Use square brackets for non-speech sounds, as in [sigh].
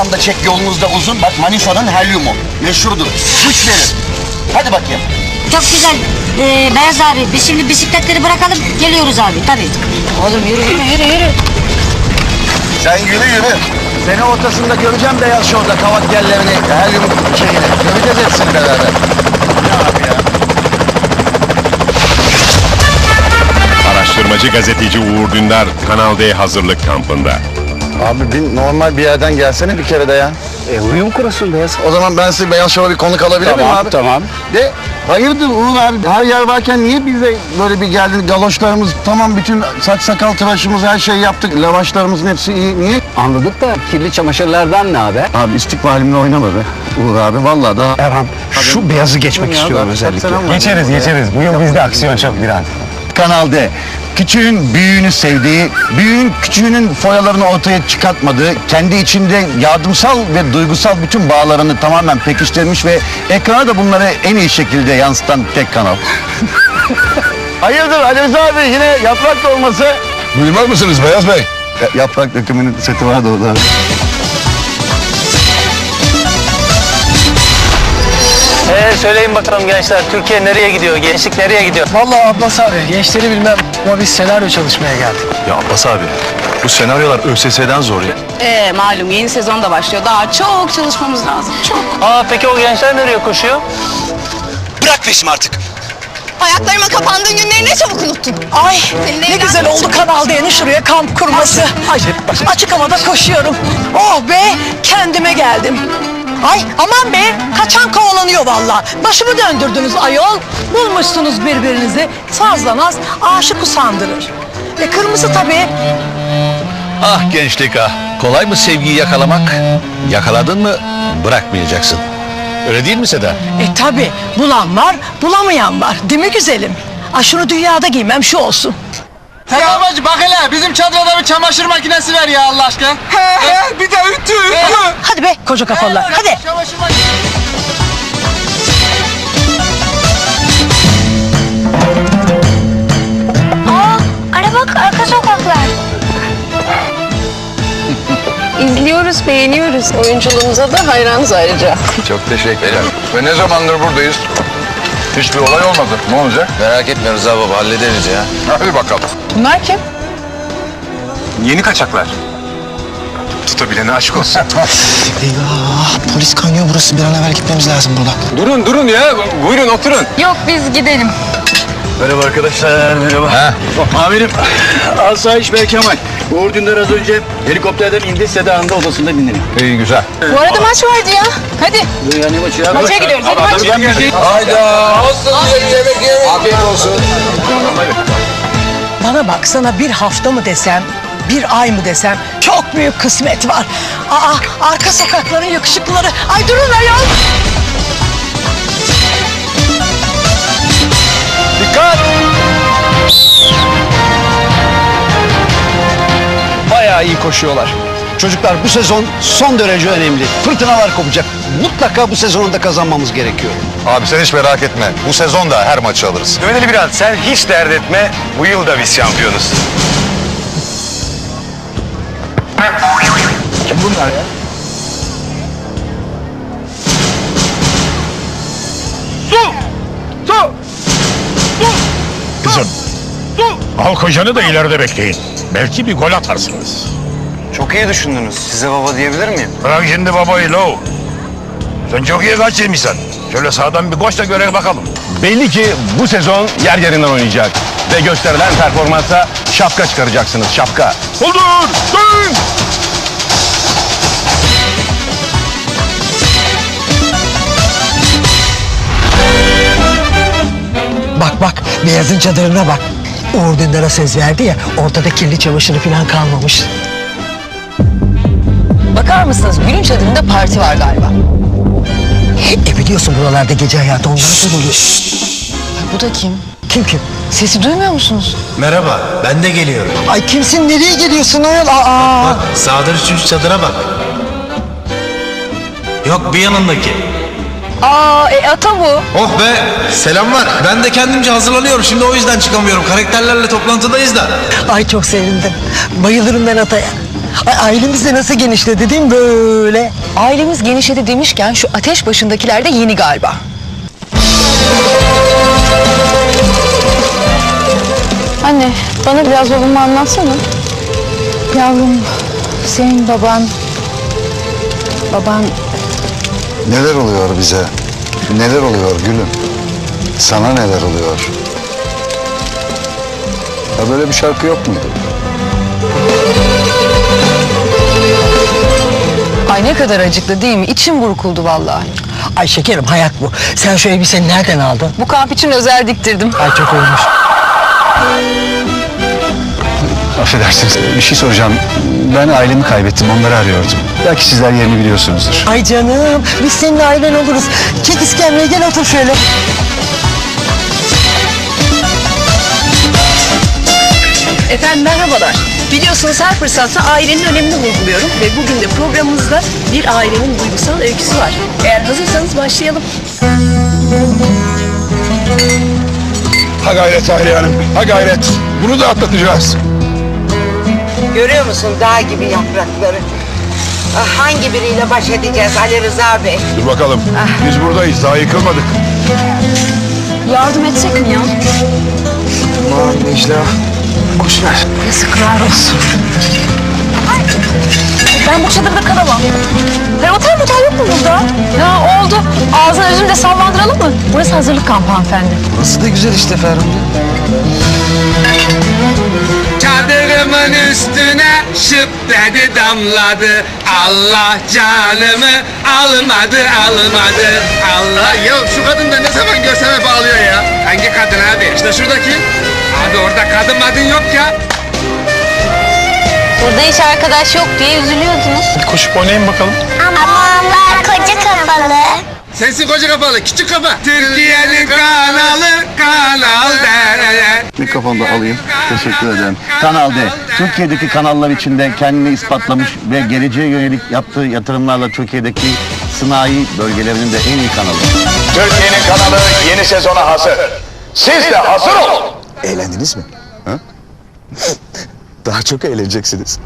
Tam da çek yolunuzda uzun. Bak Manisa'nın helyumu. Meşhurdur. Güç verir. Hadi bakayım. Çok güzel. Ee, Beyaz abi biz şimdi bisikletleri bırakalım geliyoruz abi tabii. Oğlum yürü yürü yürü yürü. Sen yürü yürü. Seni ortasında göreceğim beyaz şorda kavat yerlerini, helyum şeyini. Göreceğiz hepsini beraber. Araştırmacı gazeteci Uğur Dündar Kanal D hazırlık kampında. Abi bir normal bir yerden gelsene bir kere de ya. E uyum kurasın beyaz. O zaman ben size beyaz şova bir konuk alabilir miyim abi? tamam. De hayırdır Uğur abi her yer varken niye bize böyle bir geldin galoşlarımız tamam bütün saç sakal tıraşımız her şeyi yaptık lavaşlarımızın hepsi iyi niye? Anladık da kirli çamaşırlardan ne haber? Abi istikbalimle oynama be Uğur abi vallahi daha Erhan şu beyazı geçmek istiyorum özellikle. Geçeriz Geçeriz. Bu yıl bizde aksiyon çok biraz. Kanal D. Küçüğün büyüğünü sevdiği, büyüğün küçüğünün foyalarını ortaya çıkartmadığı, kendi içinde yardımsal ve duygusal bütün bağlarını tamamen pekiştirmiş ve ekrana da bunları en iyi şekilde yansıtan tek kanal. [laughs] Hayırdır Ali Rıza abi yine yaprak dolması. Duymaz mısınız Beyaz Bey? Ya- yaprak dökümünün seti vardı orada. Ee, söyleyin bakalım gençler Türkiye nereye gidiyor? Gençlik nereye gidiyor? Vallahi Abbas abi gençleri bilmem ama biz senaryo çalışmaya geldik. Ya Abbas abi bu senaryolar ÖSS'den zor ya. Ee, malum yeni sezon da başlıyor. Daha çok çalışmamız lazım. Çok. Aa peki o gençler nereye koşuyor? Bırak peşimi artık. Ayaklarıma kapandığın günleri ne çabuk unuttun. Ay Senin ne güzel oldu Kanal D'nin şuraya kamp kurması. Ay, açık havada koşuyorum. Oh be kendime geldim. Ay aman be kaçan kovalanıyor vallahi. Başımı döndürdünüz ayol. Bulmuşsunuz birbirinizi fazlanaz aşık usandırır. E kırmızı tabii. Ah gençlik ah. Kolay mı sevgiyi yakalamak? Yakaladın mı bırakmayacaksın. Öyle değil mi Seda? E tabi bulan var bulamayan var değil mi güzelim? Ay şunu dünyada giymem şu olsun. Ya bacı bak hele bizim çadırda bir çamaşır makinesi ver ya Allah aşkına. He he bir de ütü ütü. Hadi be koca kafalılar hadi. Çamaşır makinesi. Ara bak arka sokaklar. [laughs] İzliyoruz, beğeniyoruz. Oyunculuğumuza da hayranız ayrıca. Çok teşekkürler. Ve ne zamandır buradayız? Hiçbir olay olmadı. Ne olacak? Merak etme Rıza baba hallederiz ya. Hadi bakalım. Bunlar kim? Yeni kaçaklar. Tutabilene aşk olsun. [laughs] Polis kanıyor burası bir an evvel gitmemiz lazım buradan. durun durun ya. Buyurun oturun. Yok biz gidelim. Merhaba arkadaşlar merhaba. Ha? Amirim Asayiş Bey Kemal. Uğur Dündar az önce helikopterden indi Seda'nın odasında dinleniyor. İyi güzel. Bu arada maç vardı ya. Hadi. Ya ne maçı ya? Maça gidiyoruz. Hadi maç. Hayda. Olsun yemek yemek. Afiyet olsun. Bana baksana bir hafta mı desem, bir ay mı desem çok büyük kısmet var. Aa arka sokakların yakışıklıları. Ay durun ayol. Bayağı iyi koşuyorlar. Çocuklar bu sezon son derece önemli. Fırtınalar kopacak. Mutlaka bu sezonu da kazanmamız gerekiyor. Abi sen hiç merak etme. Bu sezon da her maçı alırız. Ali Birant sen hiç dert etme. Bu yıl da biz şampiyonuz. Kızım. Al kocanı da ileride bekleyin. Belki bir gol atarsınız. Çok iyi düşündünüz. Size baba diyebilir miyim? Bırak şimdi babayı lo. Sen çok iyi kaçırmışsın. Şöyle sağdan bir koş da görev bakalım. Belli ki bu sezon yer yerinden oynayacak. Ve gösterilen performansa şapka çıkaracaksınız şapka. Olur. Dön. Bak bak Beyaz'ın çadırına bak. Uğur Dündar'a söz verdi ya ortada kirli çamaşırı falan kalmamış. Bakar mısınız? Gülün çadırında parti var galiba. E biliyorsun buralarda gece hayatı ondan soruluyor. Bu da kim? Kim kim? Sesi duymuyor musunuz? Merhaba ben de geliyorum. Ay kimsin nereye geliyorsun ayol? Aa. Sağdır üçüncü çadıra bak. Yok bir yanındaki. Aa, e, ata bu. Oh be selamlar. Ben de kendimce hazırlanıyorum. Şimdi o yüzden çıkamıyorum. Karakterlerle toplantıdayız da. Ay çok sevindim. Bayılırım ben Atay'a. Ay, ailemiz de nasıl genişledi değil mi böyle? Ailemiz genişledi demişken şu ateş başındakiler de yeni galiba. Anne bana biraz babamı anlatsana. Yavrum senin baban... Baban Neler oluyor bize? Neler oluyor gülüm? Sana neler oluyor? Ya böyle bir şarkı yok muydu? Ay ne kadar acıklı değil mi? İçim burkuldu vallahi. Ay şekerim hayat bu. Sen şu elbiseyi nereden aldın? Bu kamp için özel diktirdim. Ay çok olmuş. Affedersiniz bir şey soracağım. Ben ailemi kaybettim onları arıyordum. Belki sizler yerini biliyorsunuzdur. Ay canım biz senin ailen oluruz. Çek iskemleye gel otur şöyle. Efendim merhabalar. Biliyorsunuz her fırsatta ailenin önemini vurguluyorum ve bugün de programımızda bir ailenin duygusal öyküsü var. Eğer hazırsanız başlayalım. Ha gayret Hayriye Hanım. Ha gayret. Bunu da atlatacağız. Görüyor musun dağ gibi yaprakları? Ah, Hangi biriyle baş edeceğiz Ali Rıza Bey? Dur bakalım. Biz buradayız. Daha yıkılmadık. Yardım etsek mi ya? Aman Necla. Boş ver. Yazıklar olsun. Ben bu çadırda kalamam. Her otel motel yok mu burada? Ya oldu. Ağzına üzüm de sallandıralım mı? Burası hazırlık kampı hanımefendi. Burası da güzel işte Ferhunde. Çadırımın üstüne şıp dedi damladı Allah canımı almadı almadı Allah Ya şu kadın da ne zaman görsem hep ağlıyor ya Hangi kadın abi? İşte şuradaki Abi orada kadın madın yok ya Burada hiç arkadaş yok diye üzülüyordunuz. Koşup oynayın bakalım. Amanlar koca kafalı. Sensin koca kafalı küçük kafa Türkiye'nin Mikrofonu da alayım. Teşekkür ederim. Kanal D. Türkiye'deki kanallar içinde kendini ispatlamış ve geleceğe yönelik yaptığı yatırımlarla Türkiye'deki sanayi bölgelerinin de en iyi kanalı. Türkiye'nin kanalı yeni sezona hazır. Siz de hazır olun. Eğlendiniz mi? Ha? Daha çok eğleneceksiniz.